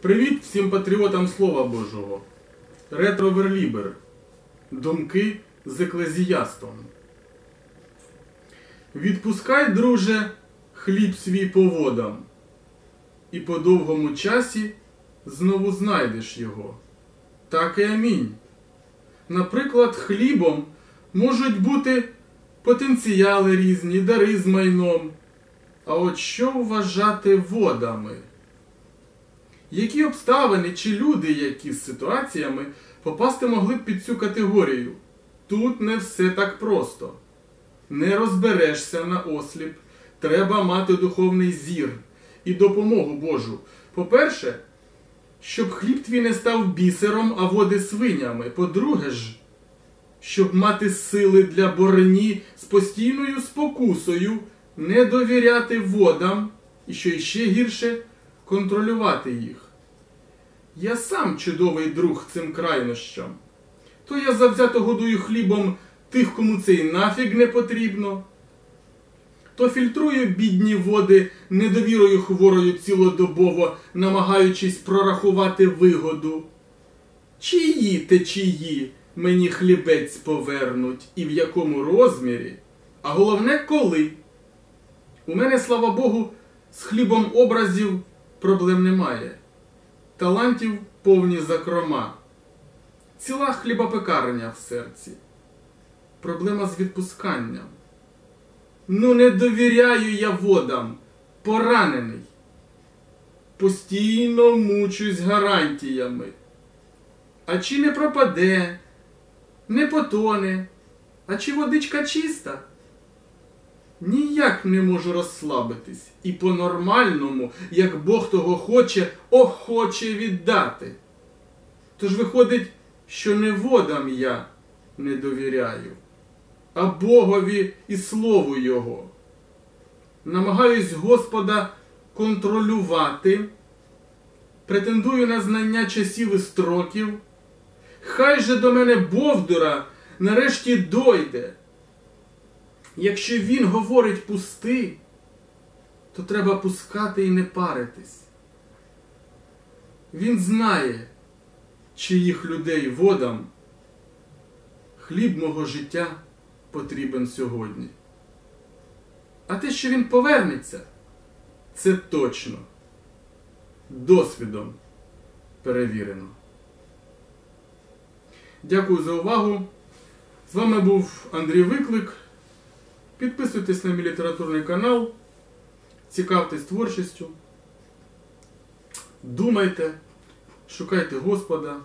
Привіт всім патріотам Слова Божого. Ретро Верлібер. Думки з еклезіастом. Відпускай, друже, хліб свій по водам, і по довгому часі знову знайдеш його. Так і амінь. Наприклад, хлібом можуть бути потенціали різні, дари з майном. А от що вважати водами? Які обставини чи люди, які з ситуаціями попасти могли б під цю категорію? Тут не все так просто. Не розберешся на осліп. Треба мати духовний зір і допомогу Божу. По-перше, щоб хліб твій не став бісером, а води свинями. По-друге ж, щоб мати сили для борні з постійною спокусою, не довіряти водам і, що іще гірше, контролювати їх. Я сам чудовий друг цим крайнощам. То я завзято годую хлібом тих, кому це і нафіг не потрібно. То фільтрую бідні води недовірою хворою цілодобово, намагаючись прорахувати вигоду. Чиї течії мені хлібець повернуть і в якому розмірі, а головне коли. У мене, слава Богу, з хлібом образів проблем немає. Талантів повні закрома. Ціла хлібопекарня в серці. Проблема з відпусканням. Ну, не довіряю я водам, поранений. Постійно мучусь гарантіями. А чи не пропаде, не потоне, а чи водичка чиста? Ніяк не можу розслабитись і по-нормальному, як Бог того хоче, охоче віддати. Тож виходить, що не водам я не довіряю, а Богові і Слову Його. Намагаюсь Господа контролювати, претендую на знання часів і строків. Хай же до мене Бовдура нарешті дойде. Якщо він говорить пусти, то треба пускати і не паритись. Він знає, чиїх людей водам хліб мого життя потрібен сьогодні. А те, що він повернеться, це точно. Досвідом перевірено. Дякую за увагу. З вами був Андрій Виклик. Підписуйтесь на мій літературний канал, цікавтесь творчістю, думайте, шукайте Господа.